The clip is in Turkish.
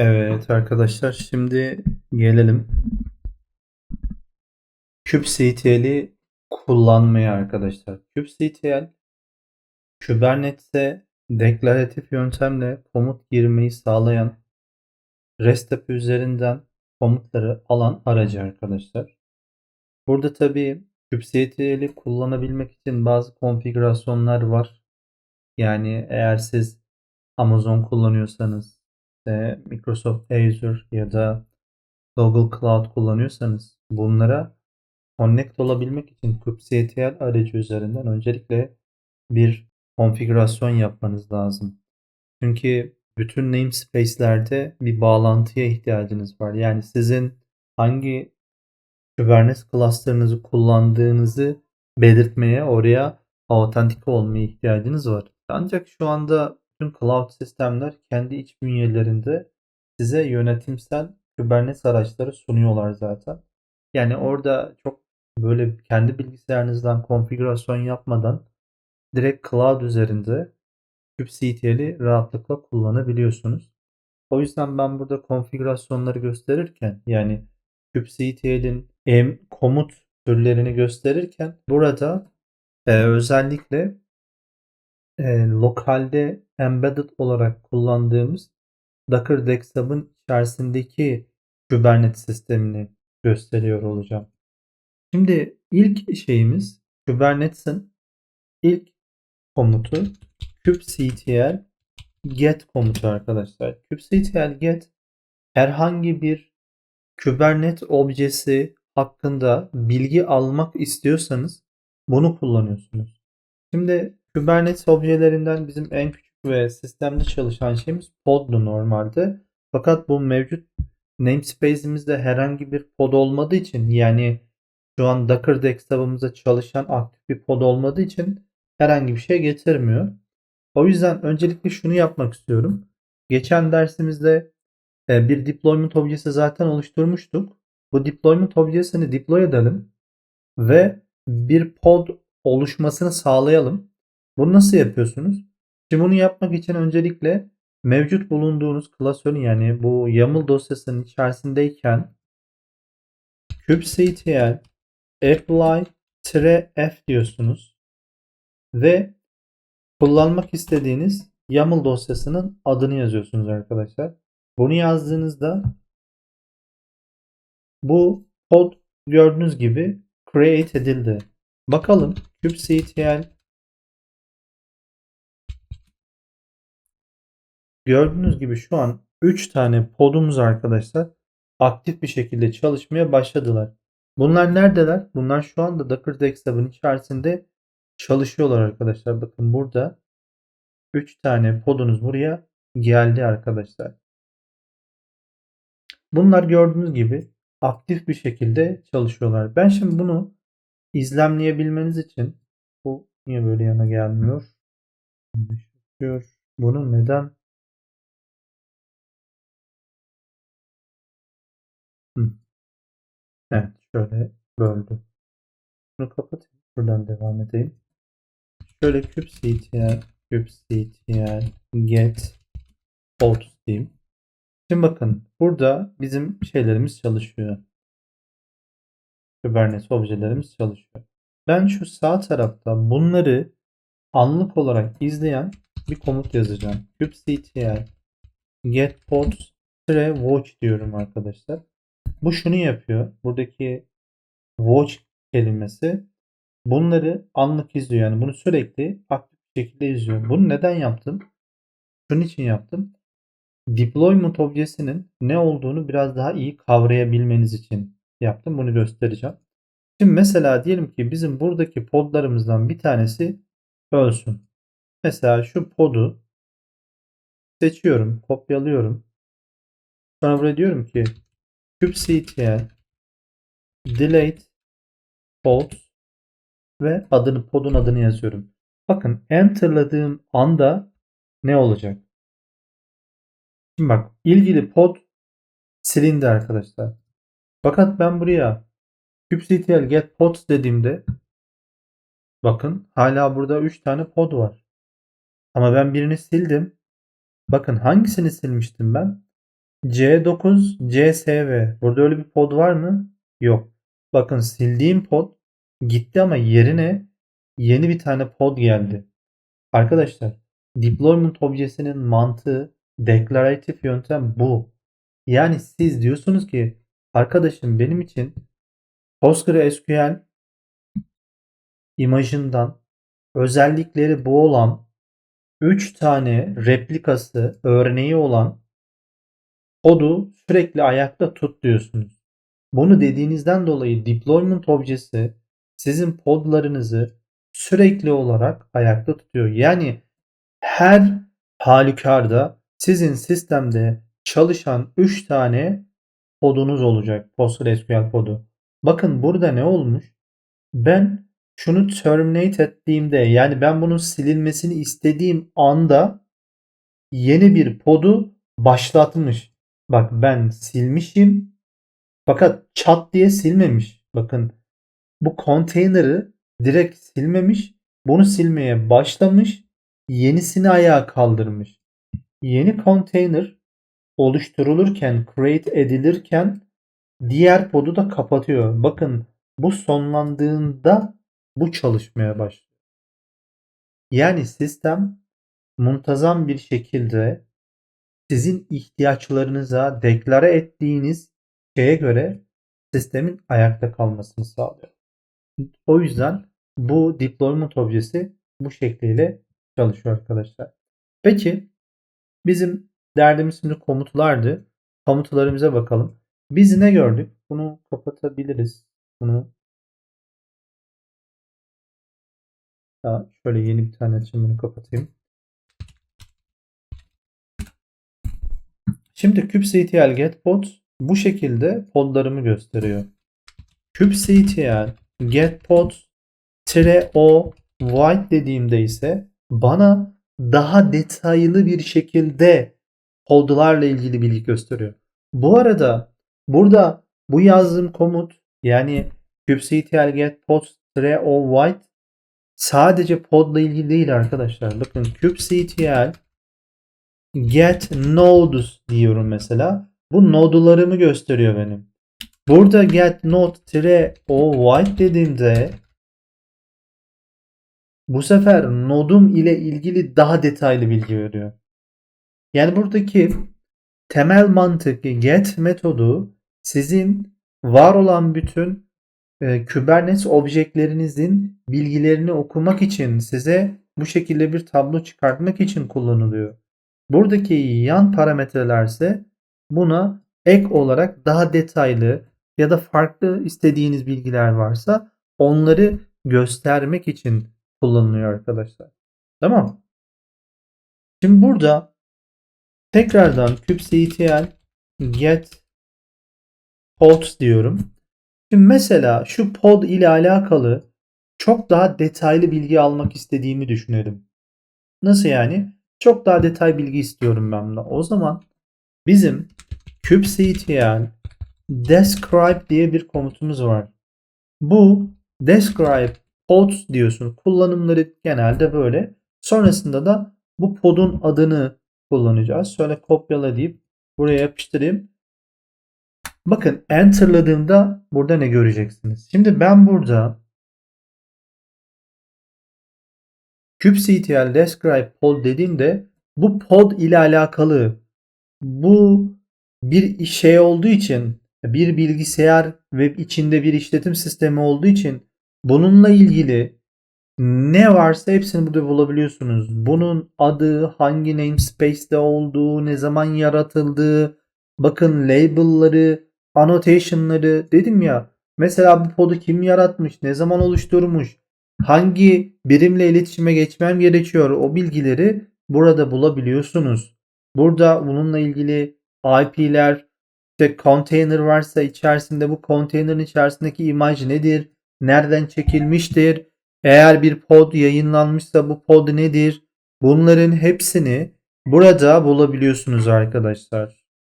Evet arkadaşlar şimdi gelelim kubectl'i kullanmaya arkadaşlar. kubectl Kubernetes'e deklaratif yöntemle komut girmeyi sağlayan REST API üzerinden komutları alan aracı arkadaşlar. Burada tabii kubectl'i kullanabilmek için bazı konfigürasyonlar var. Yani eğer siz Amazon kullanıyorsanız işte Microsoft Azure ya da Google Cloud kullanıyorsanız bunlara connect olabilmek için kubectl aracı üzerinden öncelikle bir konfigürasyon yapmanız lazım. Çünkü bütün namespace'lerde bir bağlantıya ihtiyacınız var. Yani sizin hangi Kubernetes cluster'ınızı kullandığınızı belirtmeye oraya autentik olmaya ihtiyacınız var. Ancak şu anda bütün cloud sistemler kendi iç bünyelerinde size yönetimsel Kubernetes araçları sunuyorlar zaten. Yani orada çok böyle kendi bilgisayarınızdan konfigürasyon yapmadan direkt cloud üzerinde kubectl'i rahatlıkla kullanabiliyorsunuz. O yüzden ben burada konfigürasyonları gösterirken yani kubectl'in komut türlerini gösterirken burada e, özellikle e, lokalde embedded olarak kullandığımız Docker Dexhub'ın içerisindeki Kubernetes sistemini gösteriyor olacağım. Şimdi ilk şeyimiz Kubernetes'in ilk komutu kubectl get komutu arkadaşlar. kubectl get herhangi bir Kubernetes objesi hakkında bilgi almak istiyorsanız bunu kullanıyorsunuz. Şimdi Kubernetes objelerinden bizim en küçük ve sistemde çalışan şeyimiz pod'du normalde. Fakat bu mevcut namespace'imizde herhangi bir pod olmadığı için yani şu an Docker desktopunumuzda çalışan aktif bir pod olmadığı için herhangi bir şey getirmiyor. O yüzden öncelikle şunu yapmak istiyorum. Geçen dersimizde e, bir deployment objesi zaten oluşturmuştuk. Bu deployment objesini deploy edelim ve bir pod oluşmasını sağlayalım. Bunu nasıl yapıyorsunuz? Şimdi bunu yapmak için öncelikle mevcut bulunduğunuz klasörün yani bu YAML dosyasının içerisindeyken kubectl apply-f diyorsunuz ve kullanmak istediğiniz YAML dosyasının adını yazıyorsunuz arkadaşlar. Bunu yazdığınızda bu kod gördüğünüz gibi create edildi. Bakalım kubectl Gördüğünüz gibi şu an 3 tane podumuz arkadaşlar aktif bir şekilde çalışmaya başladılar. Bunlar neredeler? Bunlar şu anda Docker Desktop'un içerisinde çalışıyorlar arkadaşlar. Bakın burada 3 tane podunuz buraya geldi arkadaşlar. Bunlar gördüğünüz gibi aktif bir şekilde çalışıyorlar. Ben şimdi bunu izlemleyebilmeniz için bu niye böyle yana gelmiyor? Bunu neden Evet şöyle böldü. Bunu kapatayım. Buradan devam edeyim. Şöyle kubectl kubectl get out diyeyim. Şimdi bakın burada bizim şeylerimiz çalışıyor. Kubernetes objelerimiz çalışıyor. Ben şu sağ tarafta bunları anlık olarak izleyen bir komut yazacağım. kubectl get pods watch diyorum arkadaşlar. Bu şunu yapıyor. Buradaki watch kelimesi bunları anlık izliyor. Yani bunu sürekli aktif bir şekilde izliyor. Bunu neden yaptım? Şunun için yaptım. Deployment objesinin ne olduğunu biraz daha iyi kavrayabilmeniz için yaptım. Bunu göstereceğim. Şimdi mesela diyelim ki bizim buradaki podlarımızdan bir tanesi ölsün. Mesela şu podu seçiyorum, kopyalıyorum. Sonra buraya diyorum ki kubectl delete pod ve adını podun adını yazıyorum. Bakın enterladığım anda ne olacak? Şimdi bak ilgili pod silindi arkadaşlar. Fakat ben buraya kubectl get pods dediğimde bakın hala burada 3 tane pod var. Ama ben birini sildim. Bakın hangisini silmiştim ben? C9 CSV. Burada öyle bir pod var mı? Yok. Bakın sildiğim pod gitti ama yerine yeni bir tane pod geldi. Arkadaşlar deployment objesinin mantığı deklaratif yöntem bu. Yani siz diyorsunuz ki arkadaşım benim için PostgreSQL imajından özellikleri bu olan 3 tane replikası örneği olan podu sürekli ayakta tut diyorsunuz. Bunu dediğinizden dolayı deployment objesi sizin podlarınızı sürekli olarak ayakta tutuyor. Yani her halükarda sizin sistemde çalışan 3 tane podunuz olacak. PostgreSQL podu. Bakın burada ne olmuş? Ben şunu terminate ettiğimde yani ben bunun silinmesini istediğim anda yeni bir podu başlatmış. Bak ben silmişim fakat çat diye silmemiş. Bakın bu konteynerı direkt silmemiş. Bunu silmeye başlamış. Yenisini ayağa kaldırmış. Yeni konteyner oluşturulurken, create edilirken diğer podu da kapatıyor. Bakın bu sonlandığında bu çalışmaya başlıyor. Yani sistem muntazam bir şekilde sizin ihtiyaçlarınıza deklare ettiğiniz şeye göre sistemin ayakta kalmasını sağlıyor. O yüzden bu deployment objesi bu şekliyle çalışıyor arkadaşlar. Peki bizim derdimiz şimdi komutlardı. Komutlarımıza bakalım. Biz ne gördük? Bunu kapatabiliriz. Bunu Daha şöyle yeni bir tane açayım bunu kapatayım. Şimdi kubectl get pod bu şekilde podlarımı gösteriyor. kubectl get pod o white dediğimde ise bana daha detaylı bir şekilde podlarla ilgili bilgi gösteriyor. Bu arada burada bu yazdığım komut yani kubectl get pod o white sadece podla ilgili değil arkadaşlar. Bakın kubectl get nodes diyorum mesela. Bu nodularımı gösteriyor benim. Burada get node o white dediğimde bu sefer nodum ile ilgili daha detaylı bilgi veriyor. Yani buradaki temel mantık get metodu sizin var olan bütün e, Kubernetes objeklerinizin bilgilerini okumak için size bu şekilde bir tablo çıkartmak için kullanılıyor. Buradaki yan parametreler ise buna ek olarak daha detaylı ya da farklı istediğiniz bilgiler varsa onları göstermek için kullanılıyor arkadaşlar. Tamam. Şimdi burada tekrardan kubectl get pods diyorum. Şimdi mesela şu pod ile alakalı çok daha detaylı bilgi almak istediğimi düşünelim. Nasıl yani? Çok daha detay bilgi istiyorum ben buna. O zaman bizim kubectl describe diye bir komutumuz var. Bu describe pods diyorsun. Kullanımları genelde böyle. Sonrasında da bu podun adını kullanacağız. Şöyle kopyala deyip buraya yapıştırayım. Bakın enter'ladığımda burada ne göreceksiniz? Şimdi ben burada kubectl describe pod dediğimde bu pod ile alakalı bu bir şey olduğu için bir bilgisayar ve içinde bir işletim sistemi olduğu için bununla ilgili ne varsa hepsini burada bulabiliyorsunuz. Bunun adı, hangi namespace'de olduğu, ne zaman yaratıldığı, bakın label'ları, annotation'ları dedim ya. Mesela bu podu kim yaratmış, ne zaman oluşturmuş, hangi birimle iletişime geçmem gerekiyor o bilgileri burada bulabiliyorsunuz. Burada bununla ilgili IP'ler, işte container varsa içerisinde bu container'ın içerisindeki imaj nedir? Nereden çekilmiştir? Eğer bir pod yayınlanmışsa bu pod nedir? Bunların hepsini burada bulabiliyorsunuz arkadaşlar.